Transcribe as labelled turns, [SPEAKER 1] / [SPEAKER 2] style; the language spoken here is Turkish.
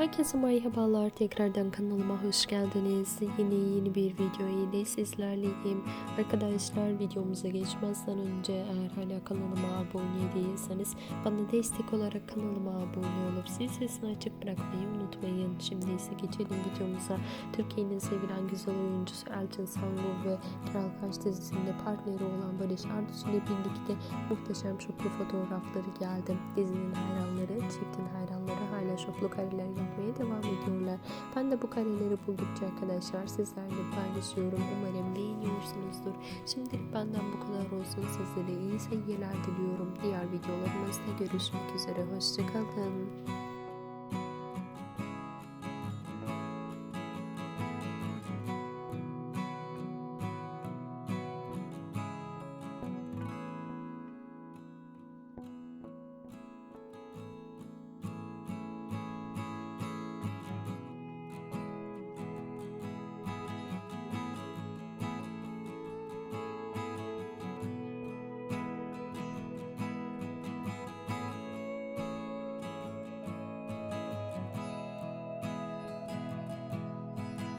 [SPEAKER 1] Herkese merhabalar. Tekrardan kanalıma hoş geldiniz. Yeni yeni bir video ile sizlerleyim. Arkadaşlar videomuza geçmezden önce eğer hala kanalıma abone değilseniz bana destek olarak kanalıma abone olup zil sesini açık bırakmayı unutmayın. Şimdi ise geçelim videomuza. Türkiye'nin sevilen güzel oyuncusu Elçin Sangur ve Kral Kaş dizisinde partneri olan Barış Arduç ile birlikte muhteşem şoklu fotoğrafları geldi. Dizinin hayranları, çiftin hayranları hala şoklu kareler yapmaya devam ediyorlar. Ben de bu kareleri buldukça arkadaşlar sizlerle paylaşıyorum. Umarım beğeniyorsunuzdur. Şimdilik benden bu kadar olsun. Sizlere iyi seyirler diliyorum. Diğer videolarımızda görüşmek üzere. Hoşçakalın.